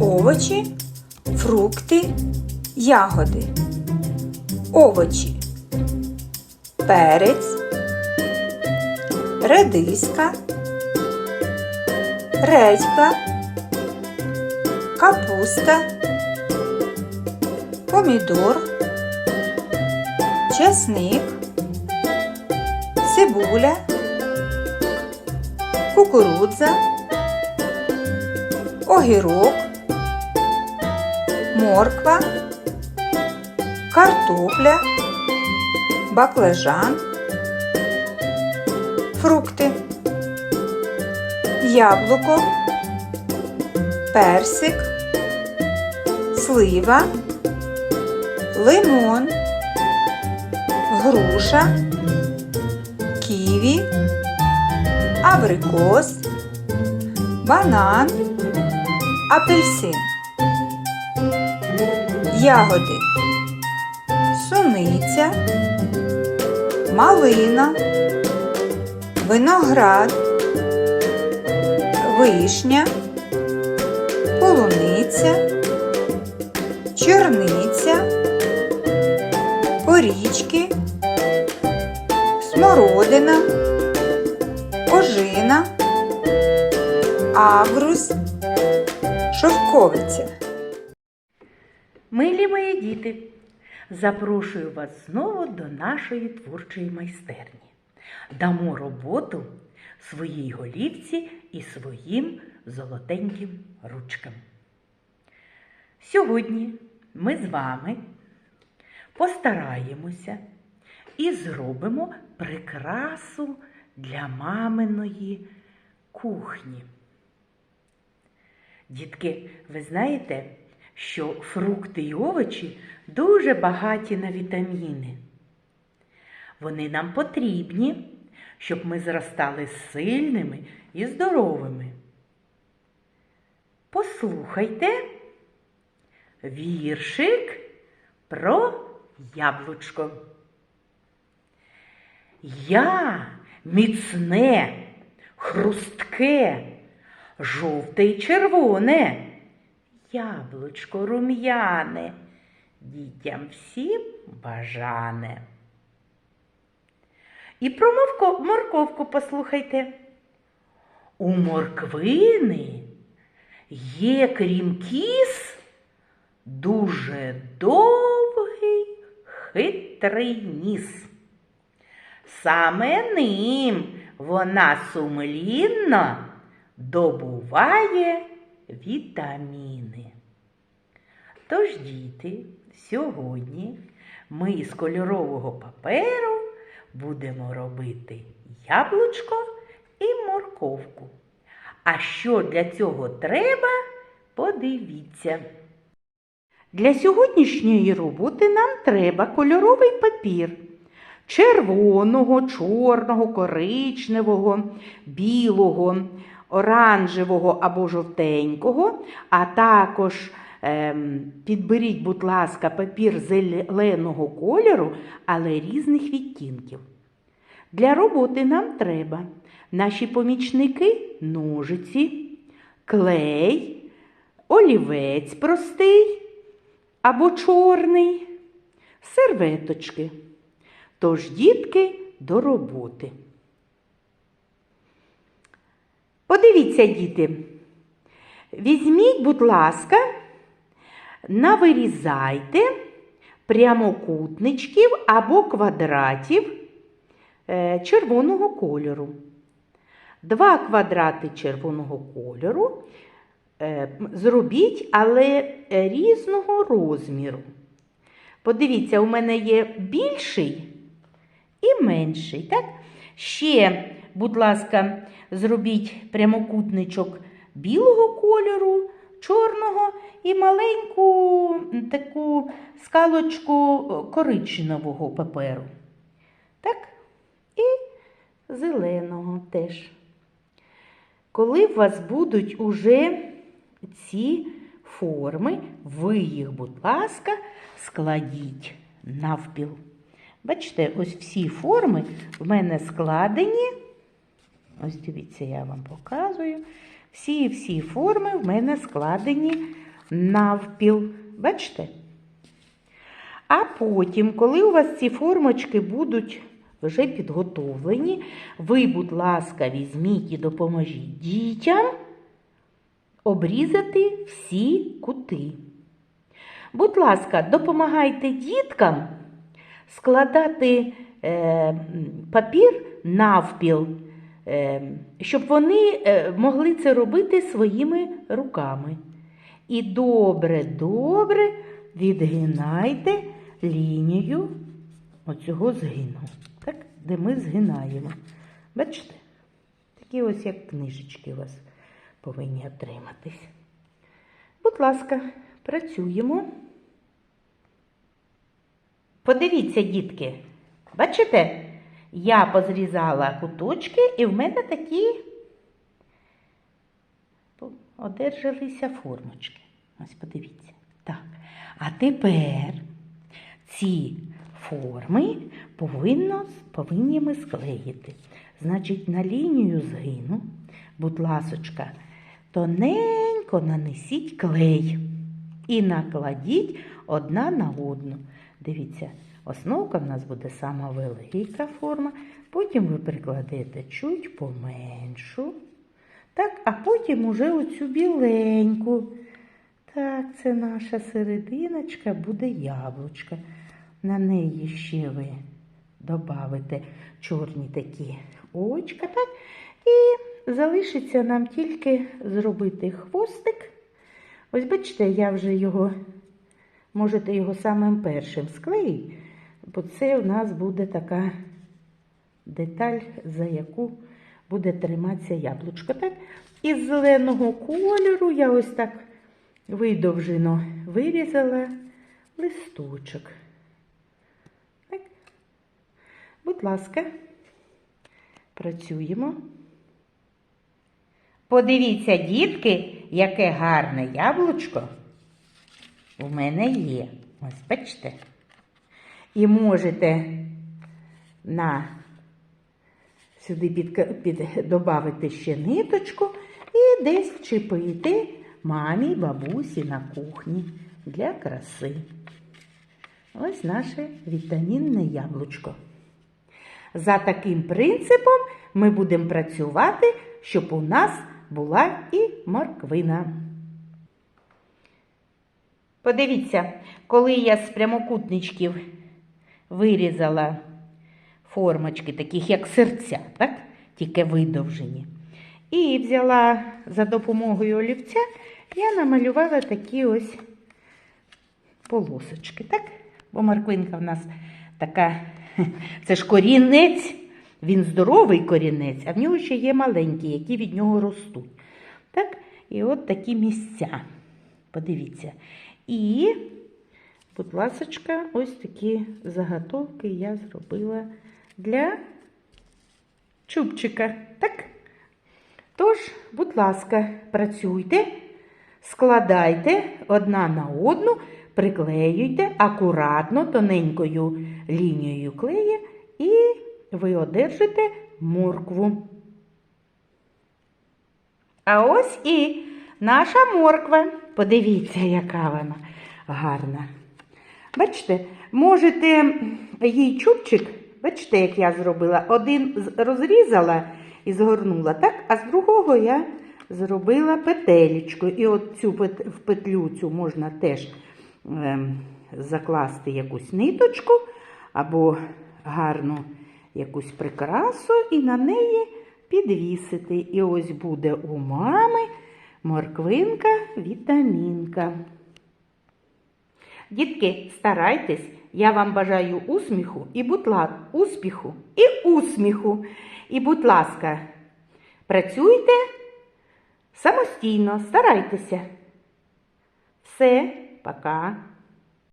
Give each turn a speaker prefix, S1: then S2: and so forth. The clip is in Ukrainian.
S1: овочі, фрукти, ягоди. Овочі. Перець, редиска, редька, капуста, помідор, чесник, цибуля, кукурудза, огірок, морква, картопля, баклажан, фрукти, яблуко, персик, слива, лимон, груша, ківі, абрикос, банан, апельсин. Ягоди. Суниця, малина, виноград, вишня, полуниця, чорниця, порічки, смородина, ожина, агрус, шовковиця.
S2: Милі мої діти, запрошую вас знову до нашої творчої майстерні. Дамо роботу своїй голівці і своїм золотеньким ручкам. Сьогодні ми з вами постараємося і зробимо прикрасу для маминої кухні. Дітки, ви знаєте, що фрукти і овочі дуже багаті на вітаміни. Вони нам потрібні, щоб ми зростали сильними і здоровими. Послухайте віршик про яблучко. Я міцне, хрустке, жовте й червоне, яблучко рум'яне, дітям всім бажане. І про морко- морковку послухайте. У морквини є крім кіс дуже довгий хитрий ніс. Саме ним вона сумлінно добуває вітаміни. Тож, діти, сьогодні ми із кольорового паперу будемо робити яблучко і морковку. А що для цього треба, подивіться. Для сьогоднішньої роботи нам треба кольоровий папір червоного, чорного, коричневого, білого, оранжевого або жовтенького, а також ем, підберіть, будь ласка, папір зеленого кольору, але різних відтінків. Для роботи нам треба наші помічники ножиці, клей, олівець простий або чорний, серветочки. Тож, дітки, до роботи. Подивіться, діти. Візьміть, будь ласка, навирізайте прямокутничків або квадратів е, червоного кольору. Два квадрати червоного кольору е, зробіть, але різного розміру. Подивіться, у мене є більший і менший. Так? Ще, будь ласка, зробіть прямокутничок білого кольору, чорного і маленьку таку скалочку е, коричневого паперу. Так? І зеленого теж. Коли у вас будуть уже ці форми, ви їх, будь ласка, складіть навпіл. Бачите, ось всі форми в мене складені Ось дивіться, я вам показую. Всі-всі форми в мене складені навпіл. Бачите? А потім, коли у вас ці формочки будуть вже підготовлені, ви, будь ласка, візьміть і допоможіть дітям обрізати всі кути. Будь ласка, допомагайте діткам складати е, папір навпіл, щоб вони е, могли це робити своїми руками. І добре-добре відгинайте лінію оцього згину, так, де ми згинаємо. Бачите? Такі ось як книжечки у вас повинні отриматись. Будь ласка, працюємо. Подивіться, дітки, бачите, я позрізала куточки, і в мене такі одержалися формочки. Ось подивіться. Так. А тепер ці форми повинно, повинні ми склеїти. Значить, на лінію згину, будь ласочка, тоненько нанесіть клей і накладіть одна на одну. Дивіться, основка в нас буде сама велика форма, потім ви прикладете чуть поменшу. Так, а потім уже оцю біленьку. Так, це наша серединочка буде яблучка. На неї ще ви додавите чорні такі очка, так? І залишиться нам тільки зробити хвостик. Ось бачите, я вже його, можете його самим першим склеїти, бо це у нас буде така деталь, за яку буде триматися яблучко. Так? Із зеленого кольору я ось так видовжено вирізала листочок. Так. Будь ласка, працюємо. Подивіться, дітки, яке гарне яблучко у мене є. Ось бачите. І можете на сюди під, під, додати ще ниточку і десь вчепити мамі, бабусі на кухні для краси. Ось наше вітамінне яблучко. За таким принципом ми будемо працювати, щоб у нас була і морквина. Подивіться, коли я з прямокутничків вирізала формочки, таких як серця, так? тільки видовжені. І взяла за допомогою олівця, я намалювала такі ось полосочки. так? Бо морквинка в нас така, це ж корінець, він здоровий корінець, а в нього ще є маленькі, які від нього ростуть. Так? І от такі місця. Подивіться. І, будь ласочка, ось такі заготовки я зробила для чубчика. Так? Тож, будь ласка, працюйте, складайте одна на одну, приклеюйте акуратно тоненькою лінією клея і ви одержите моркву. А ось і наша морква. Подивіться, яка вона гарна. Бачите, можете їй чубчик, бачите, як я зробила, один розрізала і згорнула, так? А з другого я зробила петелечку. І от цю в петлю цю можна теж ем, закласти якусь ниточку або гарну якусь прикрасу і на неї підвісити. І ось буде у мами морквинка, вітамінка. Дітки, старайтесь, я вам бажаю усміху і будь ласка, успіху і усміху. І, будь ласка, працюйте самостійно, старайтеся. Все, пока.